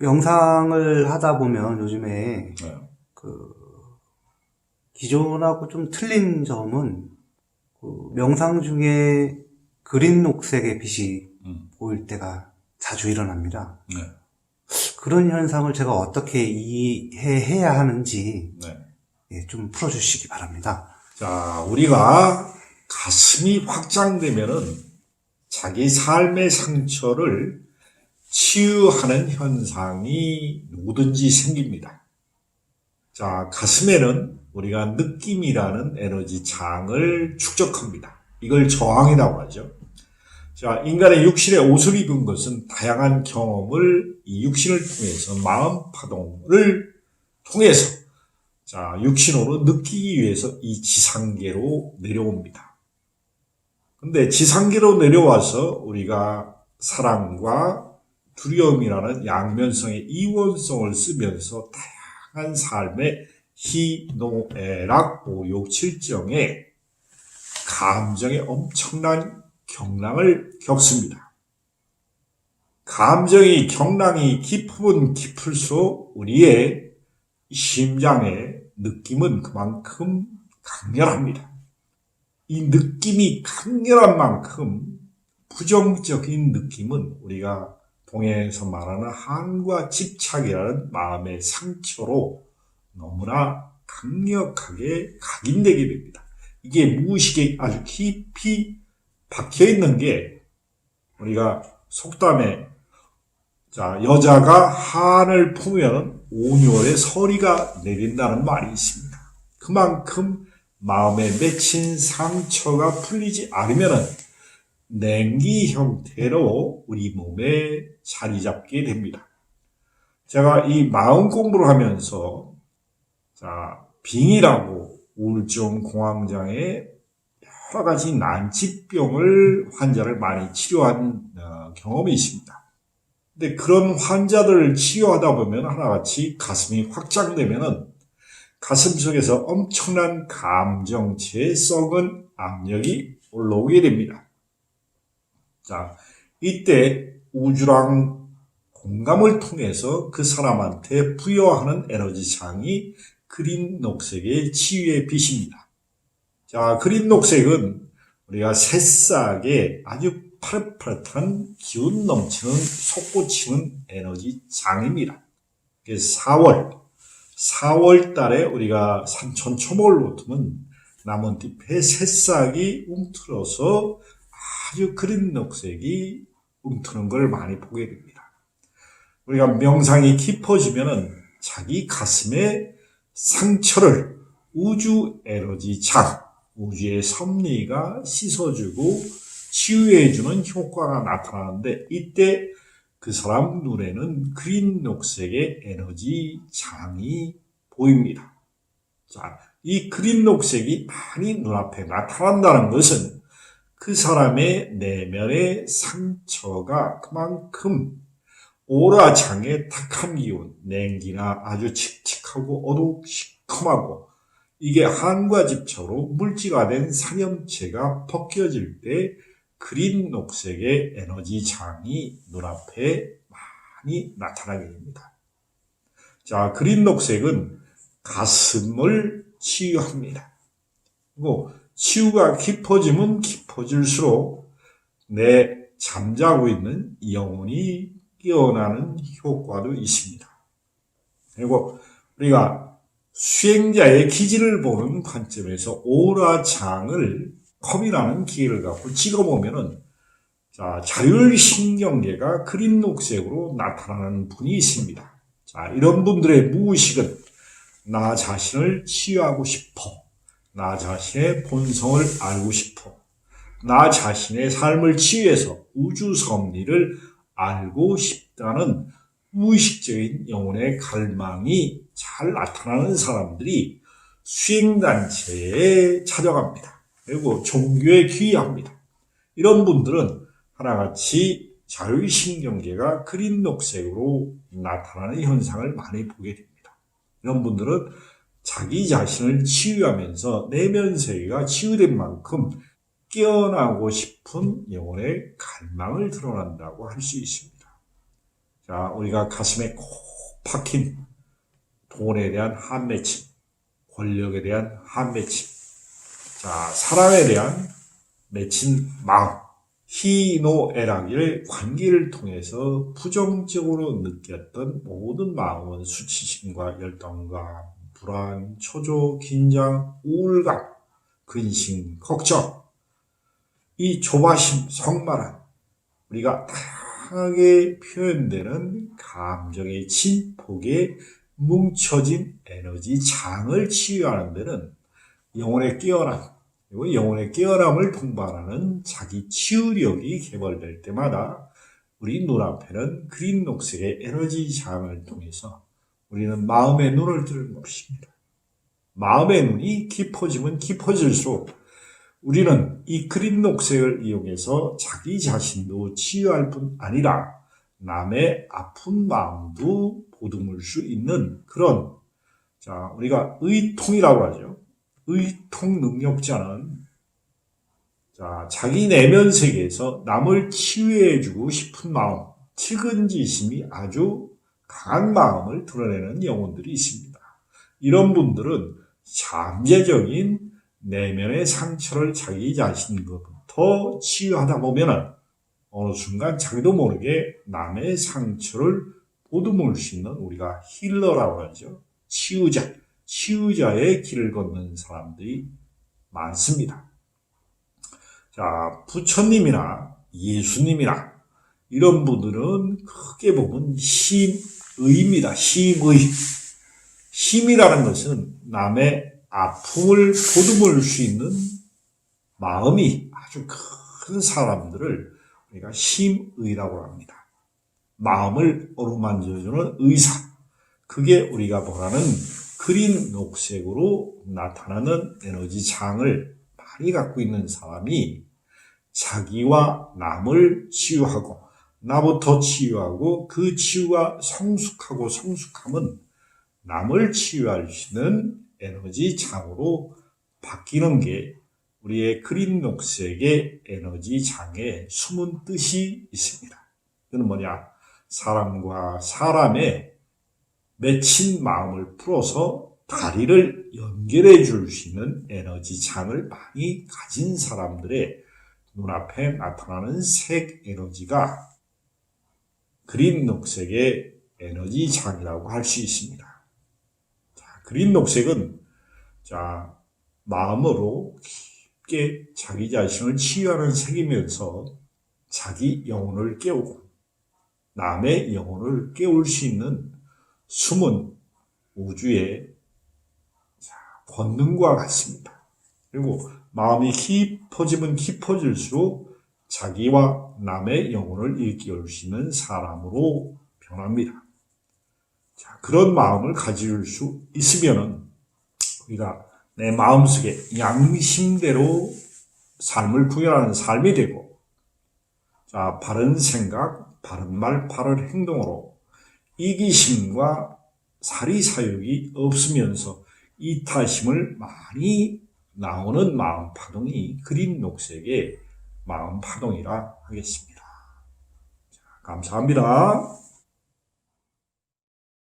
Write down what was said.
명상을 하다 보면 요즘에 네. 그 기존하고 좀 틀린 점은 그 명상 중에 그린 녹색의 빛이 음. 보일 때가 자주 일어납니다. 네. 그런 현상을 제가 어떻게 이해해야 하는지 네. 예, 좀 풀어주시기 바랍니다. 자, 우리가 가슴이 확장되면은 자기 삶의 상처를 치유하는 현상이 누구든지 생깁니다. 자, 가슴에는 우리가 느낌이라는 에너지 장을 축적합니다. 이걸 저항이라고 하죠. 자, 인간의 육신에 옷을 입은 것은 다양한 경험을 이 육신을 통해서 마음 파동을 통해서 자, 육신으로 느끼기 위해서 이 지상계로 내려옵니다. 근데 지상계로 내려와서 우리가 사랑과 두려움이라는 양면성의 이원성을 쓰면서 다양한 삶의 희노애락 오욕칠정에 감정의 엄청난 경랑을 겪습니다. 감정이 경랑이 깊으면 깊을수록 우리의 심장의 느낌은 그만큼 강렬합니다. 이 느낌이 강렬한 만큼 부정적인 느낌은 우리가 동해에서 말하는 한과 집착이라는 마음의 상처로 너무나 강력하게 각인되게 됩니다. 이게 무의식에 아주 깊이 박혀 있는 게 우리가 속담에 자 여자가 한을 품으면 온열의 서리가 내린다는 말이 있습니다. 그만큼 마음에 맺힌 상처가 풀리지 않으면 냉기 형태로 우리 몸에 자리 잡게 됩니다. 제가 이 마음 공부를 하면서 자 빙이라고 우울증 공황장애 여러 가지 난치병을 환자를 많이 치료한 어, 경험이 있습니다. 근데 그런 환자들을 치료하다 보면 하나같이 가슴이 확장되면은 가슴 속에서 엄청난 감정체에 썩은 압력이 올라오게 됩니다. 자, 이때 우주랑 공감을 통해서 그 사람한테 부여하는 에너지창이 그린 녹색의 치유의 빛입니다. 자, 그린 녹색은 우리가 새싹에 아주 파릇파릇한 기운 넘치는 솟구치는 에너지 장입니다. 4월, 4월 달에 우리가 산천 초목을 놓으면 나뭇잎에 새싹이 움틀어서 아주 그린 녹색이 움트는 걸 많이 보게 됩니다. 우리가 명상이 깊어지면은 자기 가슴에 상처를 우주 에너지 장, 우주의 섭리가 씻어주고 치유해주는 효과가 나타나는데 이때 그 사람 눈에는 그린 녹색의 에너지 장이 보입니다. 자, 이 그린 녹색이 많이 눈앞에 나타난다는 것은 그 사람의 내면의 상처가 그만큼 오라장의 탁한 기운, 냉기나 아주 칙칙하고 어둑시커하고 이게 한과 집처로 물질화된 산염체가 벗겨질 때 그린 녹색의 에너지 장이 눈앞에 많이 나타나게 됩니다. 자, 그린 녹색은 가슴을 치유합니다. 그리고 치유가 깊어지면 깊어질수록 내 잠자고 있는 영혼이 깨어나는 효과도 있습니다. 그리고 우리가 수행자의 기질을 보는 관점에서 오라장을 컵이라는 기계를 갖고 찍어보면은 자, 자율신경계가 그린 녹색으로 나타나는 분이 있습니다. 자, 이런 분들의 무의식은 나 자신을 치유하고 싶어. 나 자신의 본성을 알고 싶어. 나 자신의 삶을 치유해서 우주 섭리를 알고 싶다는 무의식적인 영혼의 갈망이 잘 나타나는 사람들이 수행단체에 찾아갑니다. 그리고 종교에 귀의합니다. 이런 분들은 하나같이 자율신경계가 그린 녹색으로 나타나는 현상을 많이 보게 됩니다. 이런 분들은 자기 자신을 치유하면서 내면 세계가 치유된 만큼 깨어나고 싶은 영혼의 갈망을 드러난다고 할 수 있습니다. 자, 우리가 가슴에 콕 박힌 돈에 대한 한맺힘, 권력에 대한 한맺힘, 자, 사람에 대한 맺힌 마음, 희노애락의 관계를 통해서 부정적으로 느꼈던 모든 마음은 수치심과 열등감, 불안, 초조, 긴장, 우울감, 근심, 걱정, 이 조바심, 성만한 우리가 다양하게 표현되는 감정의 진폭에 뭉쳐진 에너지 장을 치유하는 데는 영혼의 깨어남, 그리고 영혼의 깨어남을 동반하는 자기 치유력이 개발될 때마다 우리 눈앞에는 그린 녹색의 에너지 장을 통해서 우리는 마음의 눈을 뜨는 것입니다. 마음의 눈이 깊어지면 깊어질수록 우리는 이 그린 녹색을 이용해서 자기 자신도 치유할 뿐 아니라 남의 아픈 마음도 보듬을 수 있는 그런 자 우리가 의통이라고 하죠. 의통 능력자는 자 자기 내면 세계에서 남을 치유해주고 싶은 마음, 측은지심이 아주 강한 마음을 드러내는 영혼들이 있습니다. 이런 분들은 잠재적인 내면의 상처를 자기 자신부터 치유하다 보면은 어느 순간 자기도 모르게 남의 상처를 보듬을 수 있는 우리가 힐러라고 하죠. 치유자, 치유자의 길을 걷는 사람들이 많습니다. 자, 부처님이나 예수님이나 이런 분들은 크게 보면 힘 의입니다. 힘의. 힘이라는 것은 남의 아픔을 보듬을 수 있는 마음이 아주 큰 사람들을 우리가 힘의라고 합니다. 마음을 어루만져주는 의사. 그게 우리가 보라는 그린 녹색으로 나타나는 에너지 장을 많이 갖고 있는 사람이 자기와 남을 치유하고 나부터 치유하고 그 치유가 성숙하고 성숙함은 남을 치유할 수 있는 에너지 장으로 바뀌는 게 우리의 그린 녹색의 에너지 장에 숨은 뜻이 있습니다. 그는 뭐냐? 사람과 사람의 맺힌 마음을 풀어서 다리를 연결해 줄 수 있는 에너지 장을 많이 가진 사람들의 눈앞에 나타나는 색 에너지가 그린 녹색의 에너지 장이라고 할 수 있습니다. 자, 그린 녹색은 자, 마음으로 깊게 자기 자신을 치유하는 색이면서 자기 영혼을 깨우고 남의 영혼을 깨울 수 있는 숨은 우주의 자, 권능과 같습니다. 그리고 마음이 깊어지면 깊어질수록 자기와 남의 영혼을 있는 사람으로 변합니다. 자, 그런 마음을 가질 수 있으면은 우리가 내 마음속에 양심대로 삶을 구현하는 삶이 되고, 자, 바른 생각, 바른 말, 바른 행동으로 이기심과 사리사욕이 없으면서 이타심을 많이 나오는 마음 파동이 그린 녹색의 마음 파동이라 하겠습니다. 자, 감사합니다.